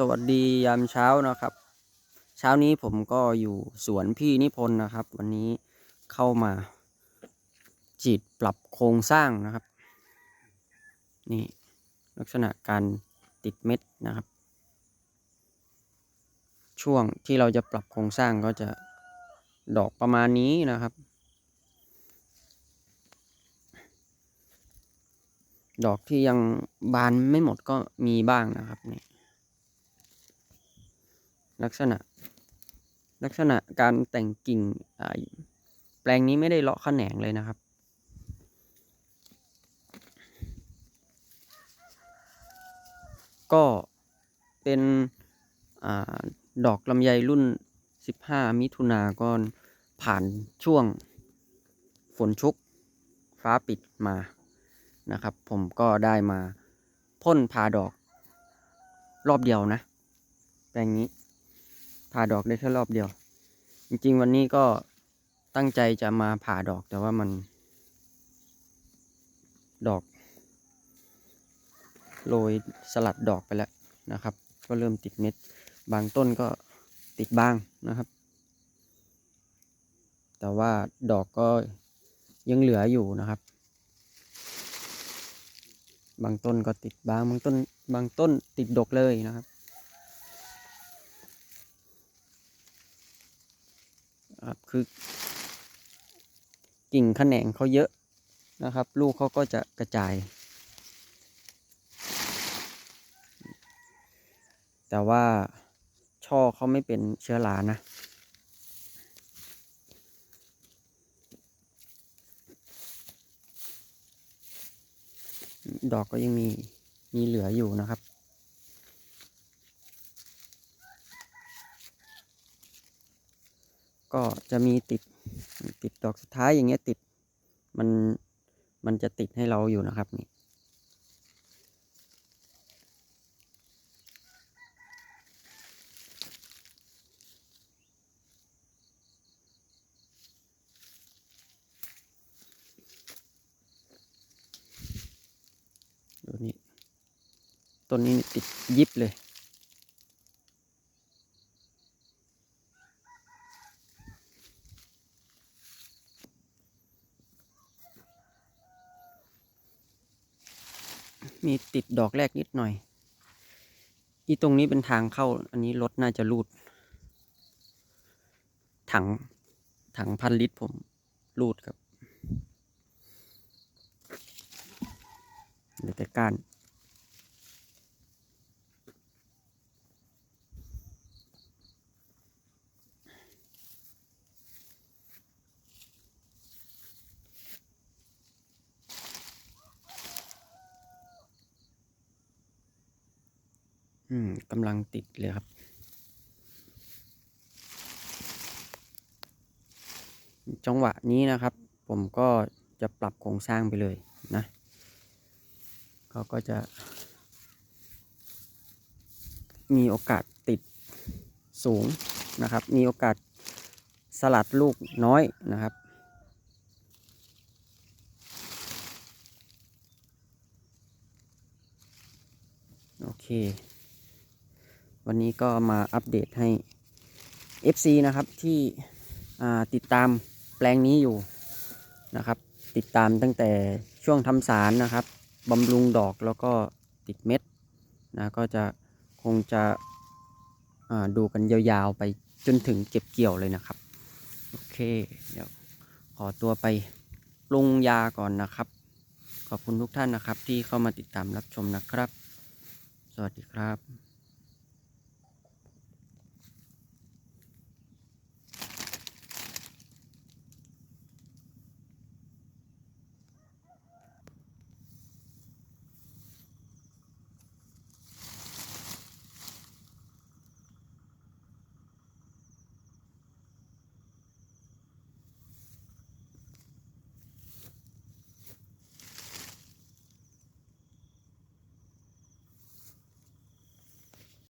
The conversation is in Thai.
สวัสดียามเช้านะครับ เช้านี้ผมก็อยู่สวนพี่นิพนธ์นะครับ วันนี้เข้ามาจีดปรับโครงสร้างนะครับ นี่ลักษณะการติดเม็ดนะครับ ช่วงที่เราจะปรับโครงสร้างก็จะดอกประมาณนี้นะครับ ดอกที่ยังบานไม่หมดก็มีบ้างนะครับนี่ ลักษณะ ลักษณะการแต่งกิ่งแปลงนี้ไม่ได้เลาะแขนงเลยนะครับ ก็เป็นอดอกลำไยรุ่น 15 มิถุนาก็ผ่านช่วงฝนชุกฟ้าปิดมานะครับ ผมก็ได้มาพ่นพาดอกรอบเดียวนะ แปลงนี้ ผ่าดอกได้แค่รอบเดียว จริงๆ วันนี้ก็ตั้งใจจะมาผ่าดอกแต่ว่ามัน ดอก โรยสลัดดอกไปแล้วนะครับ ก็เริ่มติดเม็ด บางต้นก็ติดบ้างนะครับ แต่ว่าดอกก็ยังเหลืออยู่นะครับ บางต้นก็ติดบ้าง บางต้น บางต้นติดดกเลยนะครับ ครับคือ กิ่งแขนงเขาเยอะนะครับ ลูกเขาก็จะกระจาย แต่ว่าช่อเขาไม่เป็นเชื้อรานะดอกก็ยังมีมีเหลืออยู่นะครับ ก็จะมีติดติดดอกสุดท้ายอย่างเงี้ยติดมันมันจะติดให้เราอยู่นะครับนี่ดูนี่ต้นนี้ติดยิบเลย มีติดดอกแรกนิดหน่อย อีตรงนี้เป็นทางเข้า อันนี้รถน่าจะรูด ถัง ถังพันลิตรผมรูดครับเหลือแต่ก้าน อืมกำลังติดเลยครับ จังหวะนี้นะครับ ผมก็จะปรับโครงสร้างไปเลยนะเขาก็จะ มีโอกาสติดสูงนะครับ มีโอกาสสลัดลูกน้อยนะครับโอเค วันนี้ก็มาอัปเดตให้ FC นะครับที่ติดตามแปลงนี้อยู่นะครับ ติดตามตั้งแต่ช่วงทำสารนะครับบำรุงดอกแล้วก็ติดเม็ดนะก็จะคงจะดูกันยาวๆไปจนถึงเก็บเกี่ยวเลยนะครับ โอเคเดี๋ยวขอตัวไปปรุงยาก่อนนะครับ ขอบคุณทุกท่านนะครับที่เข้ามาติดตามรับชมนะครับ สวัสดีครับ